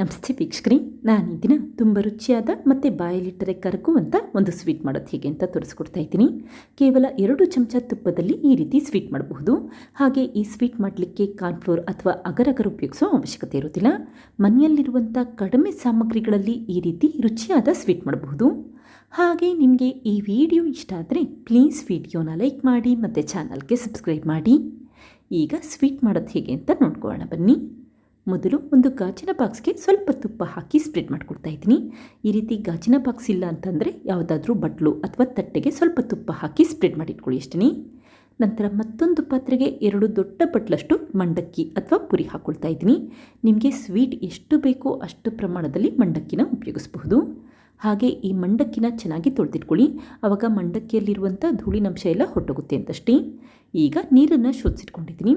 ನಮಸ್ತೆ ವೀಕ್ಷಕ್ರಿ, ನಾನು ಈ ದಿನ ತುಂಬ ರುಚಿಯಾದ ಮತ್ತು ಬಾಯಲ್ಲಿಟ್ಟರೆ ಕರಗುವಂಥ ಒಂದು ಸ್ವೀಟ್ ಮಾಡೋದು ಹೇಗೆ ಅಂತ ತೋರಿಸ್ಕೊಡ್ತಾ ಇದ್ದೀನಿ. ಕೇವಲ ಎರಡು ಚಮಚ ತುಪ್ಪದಲ್ಲಿ ಈ ರೀತಿ ಸ್ವೀಟ್ ಮಾಡಬಹುದು. ಹಾಗೆ ಈ ಸ್ವೀಟ್ ಮಾಡಲಿಕ್ಕೆ ಕಾರ್ನ್ಫ್ಲೋರ್ ಅಥವಾ ಅಗರಗರ ಉಪಯೋಗಿಸೋ ಅವಶ್ಯಕತೆ ಇರೋದಿಲ್ಲ ಮನೆಯಲ್ಲಿರುವಂಥ ಕಡಿಮೆ ಸಾಮಗ್ರಿಗಳಲ್ಲಿ ಈ ರೀತಿ ರುಚಿಯಾದ ಸ್ವೀಟ್ ಮಾಡಬಹುದು. ಹಾಗೆ ನಿಮಗೆ ಈ ವಿಡಿಯೋ ಇಷ್ಟ ಆದರೆ ಪ್ಲೀಸ್ ವಿಡಿಯೋನ ಲೈಕ್ ಮಾಡಿ ಮತ್ತು ಚಾನಲ್ಗೆ ಸಬ್ಸ್ಕ್ರೈಬ್ ಮಾಡಿ. ಈಗ ಸ್ವೀಟ್ ಮಾಡೋದು ಹೇಗೆ ಅಂತ ನೋಡ್ಕೊಳ್ಳೋಣ ಬನ್ನಿ. ಮೊದಲು ಒಂದು ಗಾಜಿನ ಬಾಕ್ಸ್ಗೆ ಸ್ವಲ್ಪ ತುಪ್ಪ ಹಾಕಿ ಸ್ಪ್ರೆಡ್ ಮಾಡಿಕೊಡ್ತಾ ಇದ್ದೀನಿ. ಈ ರೀತಿ ಗಾಜಿನ ಬಾಕ್ಸ್ ಇಲ್ಲ ಅಂತಂದರೆ ಯಾವುದಾದ್ರೂ ಬಟ್ಲು ಅಥವಾ ತಟ್ಟೆಗೆ ಸ್ವಲ್ಪ ತುಪ್ಪ ಹಾಕಿ ಸ್ಪ್ರೆಡ್ ಮಾಡಿಟ್ಕೊಳ್ಳಿ ಅಷ್ಟೇ ನಂತರ ಮತ್ತೊಂದು ಪಾತ್ರೆಗೆ ಎರಡು ದೊಡ್ಡ ಬಟ್ಲಷ್ಟು ಮಂಡಕ್ಕಿ ಅಥವಾ ಪುರಿ ಹಾಕ್ಕೊಳ್ತಾ ಇದ್ದೀನಿ. ನಿಮಗೆ ಸ್ವೀಟ್ ಎಷ್ಟು ಬೇಕೋ ಅಷ್ಟು ಪ್ರಮಾಣದಲ್ಲಿ ಮಂಡಕ್ಕಿನ ಉಪಯೋಗಿಸಬಹುದು. ಹಾಗೆ ಈ ಮಂಡಕ್ಕಿನ ಚೆನ್ನಾಗಿ ತೊಳೆದಿಟ್ಕೊಳ್ಳಿ. ಆವಾಗ ಮಂಡಕ್ಕಿಯಲ್ಲಿರುವಂಥ ಧೂಳಿನಂಶ ಎಲ್ಲ ಹೊಟ್ಟೋಗುತ್ತೆ ಅಂತಷ್ಟೇ. ಈಗ ನೀರನ್ನು ಶೋಧಿಸಿಟ್ಕೊಂಡಿದ್ದೀನಿ.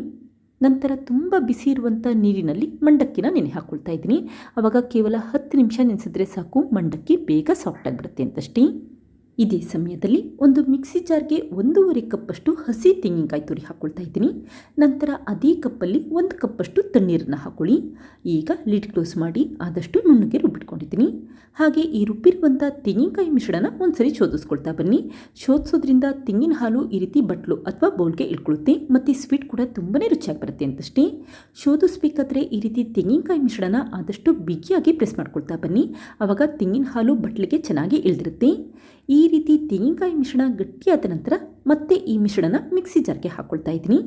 ನಂತರ ತುಂಬ ಬಿಸಿ ಇರುವಂಥ ನೀರಿನಲ್ಲಿ ಮಂಡಕ್ಕಿನ ನೆನೆ ಹಾಕ್ಕೊಳ್ತಾ ಇದ್ದೀನಿ. ಆವಾಗ ಕೇವಲ ಹತ್ತು ನಿಮಿಷ ನೆನೆಸಿದ್ರೆ ಸಾಕು, ಮಂಡಕ್ಕಿ ಬೇಗ ಸಾಫ್ಟ್ ಆಗಿಬಿಡುತ್ತೆ ಅಂತಷ್ಟೇ. ಇದೇ ಸಮಯದಲ್ಲಿ ಒಂದು ಮಿಕ್ಸಿ ಜಾರ್ಗೆ ಒಂದೂವರೆ ಕಪ್ಪಷ್ಟು ಹಸಿ ತೆಂಗಿನಕಾಯಿ ತುರಿ ಹಾಕ್ಕೊಳ್ತಾ ಇದ್ದೀನಿ. ನಂತರ ಅದೇ ಕಪ್ಪಲ್ಲಿ ಒಂದು ಕಪ್ಪಷ್ಟು ತಣ್ಣೀರನ್ನು ಹಾಕ್ಕೊಳ್ಳಿ ಈಗ ಲಿಡ್ ಕ್ಲೋಸ್ ಮಾಡಿ ಆದಷ್ಟು ನುಣ್ಣಗೆ ರುಬ್ಬಿಟ್ಕೊಂಡಿದ್ದೀನಿ. ಹಾಗೆ ಈ ರುಬ್ಬಿರುವಂಥ ತೆಂಗಿನಕಾಯಿ ಮಿಶ್ರಣ ಒಂದ್ಸರಿ ಶೋಧಿಸ್ಕೊಳ್ತಾ ಬನ್ನಿ. ಶೋಧಿಸೋದ್ರಿಂದ ತೆಂಗಿನ ಹಾಲು ಈ ರೀತಿ ಬಟ್ಲು ಅಥವಾ ಬೌಲ್ಗೆ ಇಳ್ಕೊಳ್ಳುತ್ತೆ ಮತ್ತು ಸ್ವೀಟ್ ಕೂಡ ತುಂಬಾ ರುಚಿಯಾಗಿ ಬರುತ್ತೆ ಅಂತಷ್ಟೇ. ಶೋಧಿಸ್ಬೇಕಾದ್ರೆ ಈ ರೀತಿ ತೆಂಗಿನಕಾಯಿ ಮಿಶ್ರಣ ಆದಷ್ಟು ಬಿಗಿಯಾಗಿ ಪ್ರೆಸ್ ಮಾಡ್ಕೊಳ್ತಾ ಬನ್ನಿ. ಆವಾಗ ತೆಂಗಿನ ಹಾಲು ಬಟ್ಲಿಗೆ ಚೆನ್ನಾಗಿ ಇಳಿದಿರುತ್ತೆ. ಈ ರೀತಿ ತೆಂಗಿನಕಾಯಿ ಮಿಶ್ರಣ ಗಟ್ಟಿಯಾದ ನಂತರ ಮತ್ತೆ ಈ ಮಿಶ್ರಣ ಮಿಕ್ಸಿ ಜಾರ್ಗೆ ಹಾಕ್ಕೊಳ್ತಾ ಇದ್ದೀನಿ.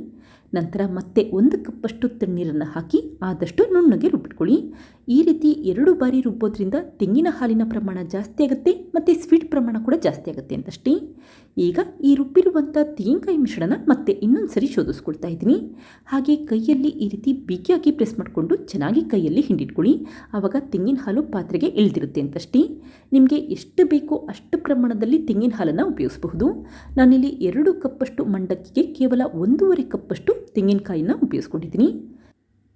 ನಂತರ ಮತ್ತೆ ಒಂದು ಕಪ್ಪಷ್ಟು ತಣ್ಣೀರನ್ನು ಹಾಕಿ ಆದಷ್ಟು ನುಣ್ಣಗೆ ರುಬ್ಬಿಟ್ಕೊಳ್ಳಿ. ಈ ರೀತಿ ಎರಡು ಬಾರಿ ರುಬ್ಬೋದ್ರಿಂದ ತೆಂಗಿನ ಹಾಲಿನ ಪ್ರಮಾಣ ಜಾಸ್ತಿ ಆಗುತ್ತೆ ಮತ್ತು ಸ್ವೀಟ್ ಪ್ರಮಾಣ ಕೂಡ ಜಾಸ್ತಿ ಆಗುತ್ತೆ ಅಂತಷ್ಟೇ. ಈಗ ಈ ರುಬ್ಬಿರುವಂಥ ತೆಂಗಿನಕಾಯಿ ಮಿಶ್ರಣ ಮತ್ತೆ ಇನ್ನೊಂದು ಸರಿ ಶೋಧಿಸ್ಕೊಳ್ತಾ ಇದ್ದೀನಿ. ಹಾಗೆ ಕೈಯಲ್ಲಿ ಈ ರೀತಿ ಬಿಗಿಯಾಗಿ ಪ್ರೆಸ್ ಮಾಡಿಕೊಂಡು ಚೆನ್ನಾಗಿ ಕೈಯಲ್ಲಿ ಹಿಂಡಿಟ್ಕೊಳ್ಳಿ. ಆವಾಗ ತೆಂಗಿನ ಹಾಲು ಪಾತ್ರೆಗೆ ಇಳಿದಿರುತ್ತೆ ಅಂತಷ್ಟೇ. ನಿಮಗೆ ಎಷ್ಟು ಬೇಕೋ ಅಷ್ಟು ಪ್ರಮಾಣದಲ್ಲಿ ತೆಂಗಿನ ಹಾಲನ್ನು ಉಪಯೋಗಿಸಬಹುದು. ನಾನಿಲ್ಲಿ ಎರಡು ಕಪ್ಪಷ್ಟು ಮಂಡಕ್ಕಿಗೆ ಕೇವಲ ಒಂದೂವರೆ ಕಪ್ಪಷ್ಟು ತೆಂಗಿನಕಾಯಿನ ಉಪಯೋಗಿಸ್ಕೊಂಡಿದ್ದೀನಿ.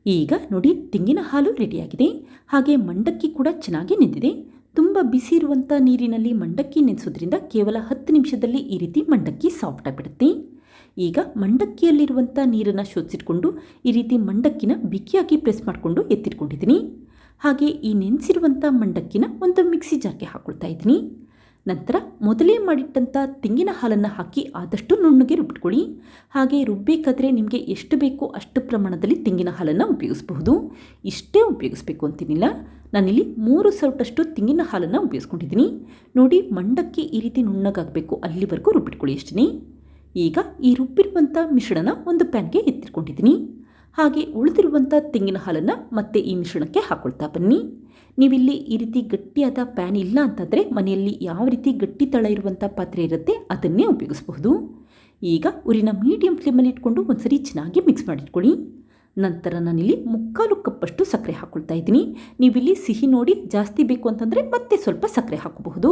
ಈಗ ನೋಡಿ ತೆಂಗಿನ ಹಾಲು ರೆಡಿಯಾಗಿದೆ. ಹಾಗೆ ಮಂಡಕ್ಕಿ ಕೂಡ ಚೆನ್ನಾಗಿ ನೆಂದಿದೆ. ತುಂಬ ಬಿಸಿ ಇರುವಂಥ ನೀರಿನಲ್ಲಿ ಮಂಡಕ್ಕಿ ನೆನೆಸೋದ್ರಿಂದ ಕೇವಲ ಹತ್ತು ನಿಮಿಷದಲ್ಲಿ ಈ ರೀತಿ ಮಂಡಕ್ಕಿ ಸಾಫ್ಟ್ ಆಗಿಬಿಡುತ್ತೆ. ಈಗ ಮಂಡಕ್ಕಿಯಲ್ಲಿರುವಂಥ ನೀರನ್ನು ಶೋಧಿಸಿಟ್ಕೊಂಡು ಈ ರೀತಿ ಮಂಡಕ್ಕಿನ ಬಿಗಿಯಾಗಿ ಪ್ರೆಸ್ ಮಾಡಿಕೊಂಡು ಎತ್ತಿಟ್ಕೊಂಡಿದ್ದೀನಿ. ಹಾಗೆ ಈ ನೆನೆಸಿರುವಂಥ ಮಂಡಕ್ಕಿನ ಒಂದು ಮಿಕ್ಸಿ ಜಾರ್ಗೆ ಹಾಕ್ಕೊಳ್ತಾ ಇದ್ದೀನಿ. ನಂತರ ಮೊದಲೇ ಮಾಡಿಟ್ಟಂಥ ತೆಂಗಿನ ಹಾಲನ್ನು ಹಾಕಿ ಆದಷ್ಟು ನುಣ್ಣಗೆ ರುಬ್ಬಿಟ್ಕೊಳ್ಳಿ. ಹಾಗೆ ರುಬ್ಬೇಕಾದ್ರೆ ನಿಮಗೆ ಎಷ್ಟು ಬೇಕೋ ಅಷ್ಟು ಪ್ರಮಾಣದಲ್ಲಿ ತೆಂಗಿನ ಹಾಲನ್ನು ಉಪಯೋಗಿಸಬಹುದು. ಇಷ್ಟೇ ಉಪಯೋಗಿಸ್ಬೇಕು ಅಂತೀನಿಲ್ಲ. ನಾನಿಲ್ಲಿ ಮೂರು ಸೌಟಷ್ಟು ತೆಂಗಿನ ಹಾಲನ್ನು ಉಪಯೋಗಿಸ್ಕೊಂಡಿದ್ದೀನಿ. ನೋಡಿ ಮಂಡಕ್ಕಿ ಈ ರೀತಿ ನುಣ್ಣಗಾಗಬೇಕು ಅಲ್ಲಿವರೆಗೂ ರುಬ್ಬಿಟ್ಕೊಳ್ಳಿ ಅಷ್ಟೇ ಈಗ ಈ ರುಬ್ಬಿರುವಂಥ ಮಿಶ್ರಣ ಒಂದು ಪ್ಯಾನ್ಗೆ ಎತ್ತಿಟ್ಕೊಂಡಿದ್ದೀನಿ. ಹಾಗೆ ಉಳಿದಿರುವಂಥ ತೆಂಗಿನ ಹಾಲನ್ನು ಮತ್ತೆ ಈ ಮಿಶ್ರಣಕ್ಕೆ ಹಾಕ್ಕೊಳ್ತಾ ಬನ್ನಿ. ನೀವಿಲ್ಲಿ ಈ ರೀತಿ ಗಟ್ಟಿಯಾದ ಪ್ಯಾನ್ ಇಲ್ಲ ಅಂತಂದರೆ ಮನೆಯಲ್ಲಿ ಯಾವ ರೀತಿ ಗಟ್ಟಿ ತಳ ಇರುವಂಥ ಪಾತ್ರೆ ಇರುತ್ತೆ ಅದನ್ನೇ ಉಪಯೋಗಿಸ್ಬಹುದು. ಈಗ ಉರಿನ ಮೀಡಿಯಂ ಫ್ಲೇಮಲ್ಲಿ ಇಟ್ಕೊಂಡು ಒಂದ್ಸರಿ ಚೆನ್ನಾಗಿ ಮಿಕ್ಸ್ ಮಾಡಿಟ್ಕೊಳ್ಳಿ. ನಂತರ ನಾನಿಲ್ಲಿ ಮುಕ್ಕಾಲು ಕಪ್ಪಷ್ಟು ಸಕ್ಕರೆ ಹಾಕ್ಕೊಳ್ತಾ ಇದ್ದೀನಿ. ನೀವಿಲ್ಲಿ ಸಿಹಿ ನೋಡಿ ಜಾಸ್ತಿ ಬೇಕು ಅಂತಂದರೆ ಮತ್ತೆ ಸ್ವಲ್ಪ ಸಕ್ಕರೆ ಹಾಕಬಹುದು.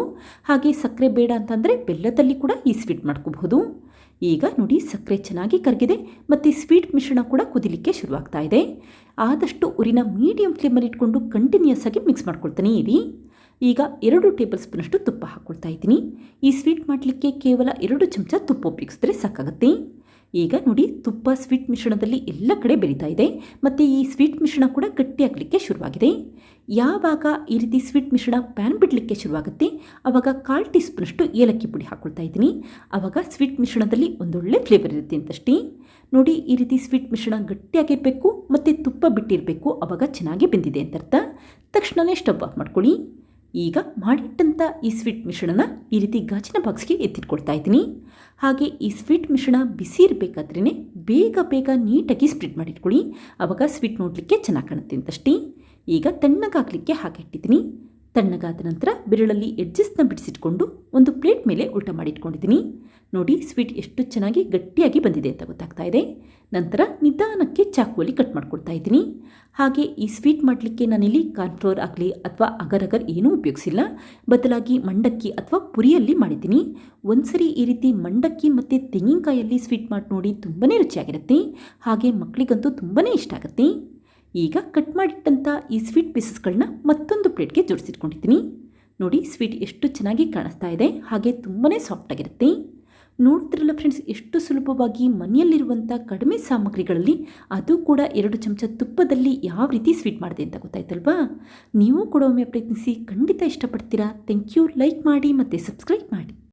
ಹಾಗೆ ಸಕ್ಕರೆ ಬೇಡ ಅಂತಂದರೆ ಬೆಲ್ಲದಲ್ಲಿ ಕೂಡ ಈ ಸ್ವೀಟ್ ಮಾಡ್ಕೋಬಹುದು. ಈಗ ನೋಡಿ ಸಕ್ಕರೆ ಚೆನ್ನಾಗಿ ಕರಗಿದೆ ಮತ್ತು ಸ್ವೀಟ್ ಮಿಶ್ರಣ ಕೂಡ ಕುದಿಲಿಕ್ಕೆ ಶುರುವಾಗ್ತಾ ಇದೆ. ಆದಷ್ಟು ಉರಿನ ಮೀಡಿಯಂ ಫ್ಲೇಮಲ್ಲಿ ಇಟ್ಕೊಂಡು ಕಂಟಿನ್ಯೂಸ್ ಆಗಿ ಮಿಕ್ಸ್ ಮಾಡ್ಕೊಳ್ತಾನೆ ಇರಿ. ಈಗ ಎರಡು ಟೇಬಲ್ ಸ್ಪೂನಷ್ಟು ತುಪ್ಪ ಹಾಕ್ಕೊಳ್ತಾ ಇದ್ದೀನಿ. ಈ ಸ್ವೀಟ್ ಮಾಡಲಿಕ್ಕೆ ಕೇವಲ ಎರಡು ಚಮಚ ತುಪ್ಪ ಉಪಯೋಗಿಸಿದ್ರೆ ಸಾಕಾಗುತ್ತೆ. ಈಗ ನೋಡಿ ತುಪ್ಪ ಸ್ವೀಟ್ ಮಿಶ್ರಣದಲ್ಲಿ ಎಲ್ಲ ಕಡೆ ಬೆರೀತಾ ಇದೆ. ಮತ್ತು ಈ ಸ್ವೀಟ್ ಮಿಶ್ರಣ ಕೂಡ ಗಟ್ಟಿಯಾಗಲಿಕ್ಕೆ ಶುರುವಾಗಿದೆ. ಯಾವಾಗ ಈ ರೀತಿ ಸ್ವೀಟ್ ಮಿಶ್ರಣ ಪ್ಯಾನ್ ಬಿಡಲಿಕ್ಕೆ ಶುರುವಾಗುತ್ತೆ? ಆವಾಗ ಕಾಲು ಟೀ ಸ್ಪೂನಷ್ಟು ಏಲಕ್ಕಿ ಪುಡಿ ಹಾಕ್ಕೊಳ್ತಾ ಇದ್ದೀನಿ. ಆವಾಗ ಸ್ವೀಟ್ ಮಿಶ್ರಣದಲ್ಲಿ ಒಂದೊಳ್ಳೆ ಫ್ಲೇವರ್ ಇರುತ್ತೆ ಅಂತಷ್ಟೇ. ನೋಡಿ ಈ ರೀತಿ ಸ್ವೀಟ್ ಮಿಶ್ರಣ ಗಟ್ಟಿಯಾಗಿರಬೇಕು, ಮತ್ತು ತುಪ್ಪ ಬಿಟ್ಟಿರಬೇಕು ಆವಾಗ ಚೆನ್ನಾಗಿ ಬೆಂದಿದೆ ಅಂತ ಅರ್ಥ. ತಕ್ಷಣವೇ ಸ್ಟವ್ ಆಫ್ ಮಾಡ್ಕೊಳ್ಳಿ. ಈಗ ಮಾಡಿಟ್ಟಂಥ ಈ ಸ್ವೀಟ್ ಮಿಶ್ರಣನ ಈ ರೀತಿ ಗಾಜಿನ ಬಾಕ್ಸ್ಗೆ ಎತ್ತಿಟ್ಕೊಡ್ತಾ ಇದ್ದೀನಿ. ಹಾಗೆ ಈ ಸ್ವೀಟ್ ಮಿಶ್ರಣ ಬಿಸಿ ಇರಬೇಕಾದ್ರೇ ಬೇಗ ಬೇಗ ನೀಟಾಗಿ ಸ್ಪ್ರೆಡ್ ಮಾಡಿಟ್ಕೊಳ್ಳಿ. ಆವಾಗ ಸ್ವೀಟ್ ನೋಡಲಿಕ್ಕೆ ಚೆನ್ನಾಗಿ ಕಾಣುತ್ತೆ ಅಂತಷ್ಟೇ. ಈಗ ತಣ್ಣಗಾಗಲಿಕ್ಕೆ ಹಾಗೆ ಇಟ್ಟಿದ್ದೀನಿ. ತಣ್ಣಗಾದ ನಂತರ ಬೆರಳಲ್ಲಿ ಎಡ್ಜಸ್ಟ್ನ ಬಿಡಿಸಿಟ್ಕೊಂಡು ಒಂದು ಪ್ಲೇಟ್ ಮೇಲೆ ಉಲ್ಟ ಮಾಡಿಟ್ಕೊಂಡಿದ್ದೀನಿ. ನೋಡಿ ಸ್ವೀಟ್ ಎಷ್ಟು ಚೆನ್ನಾಗಿ ಗಟ್ಟಿಯಾಗಿ ಬಂದಿದೆ ಅಂತ ಗೊತ್ತಾಗ್ತಾ ಇದೆ. ನಂತರ ನಿಧಾನಕ್ಕೆ ಚಾಕುವಲ್ಲಿ ಕಟ್ ಮಾಡ್ಕೊಳ್ತಾ ಇದ್ದೀನಿ. ಹಾಗೆ ಈ ಸ್ವೀಟ್ ಮಾಡಲಿಕ್ಕೆ ನಾನಿಲ್ಲಿ ಕಾರ್ನ್ಫ್ಲೋರ್ ಆಗಲಿ ಅಥವಾ ಅಗರ್ ಅಗರ್ ಏನೂ ಉಪಯೋಗಿಸಿಲ್ಲ. ಬದಲಾಗಿ ಮಂಡಕ್ಕಿ ಅಥವಾ ಪುರಿಯಲ್ಲಿ ಮಾಡಿದ್ದೀನಿ. ಒಂದ್ಸರಿ ಈ ರೀತಿ ಮಂಡಕ್ಕಿ ಮತ್ತು ತೆಂಗಿನಕಾಯಲ್ಲಿ ಸ್ವೀಟ್ ಮಾಡಿ ನೋಡಿ ತುಂಬಾ ರುಚಿಯಾಗಿರುತ್ತೆ. ಹಾಗೆ ಮಕ್ಕಳಿಗಂತೂ ತುಂಬಾ ಇಷ್ಟ ಆಗುತ್ತೆ. ಈಗ ಕಟ್ ಮಾಡಿಟ್ಟಂಥ ಈ ಸ್ವೀಟ್ ಪೀಸಸ್ಗಳನ್ನ ಮತ್ತೊಂದು ಪ್ಲೇಟ್ಗೆ ಜೋಡಿಸಿಟ್ಕೊಂಡಿದ್ದೀನಿ. ನೋಡಿ ಸ್ವೀಟ್ ಎಷ್ಟು ಚೆನ್ನಾಗಿ ಕಾಣಿಸ್ತಾ ಇದೆ. ಹಾಗೆ ತುಂಬಾ ಸಾಫ್ಟಾಗಿರುತ್ತೆ ನೋಡ್ತಿರಲ್ಲ ಫ್ರೆಂಡ್ಸ್ ಎಷ್ಟು ಸುಲಭವಾಗಿ ಮನೆಯಲ್ಲಿರುವಂಥ ಕಡಿಮೆ ಸಾಮಗ್ರಿಗಳಲ್ಲಿ ಅದು ಕೂಡ ಎರಡು ಚಮಚ ತುಪ್ಪದಲ್ಲಿ ಯಾವ ರೀತಿ ಸ್ವೀಟ್ ಮಾಡಿದೆ ಅಂತ ಗೊತ್ತಾಯ್ತಲ್ವಾ? ನೀವು ಕೂಡ ಒಮ್ಮೆ ಪ್ರಯತ್ನಿಸಿ ಖಂಡಿತ ಇಷ್ಟಪಡ್ತೀರಾ. ಥ್ಯಾಂಕ್ ಯು ಲೈಕ್ ಮಾಡಿ ಮತ್ತು ಸಬ್ಸ್ಕ್ರೈಬ್ ಮಾಡಿ.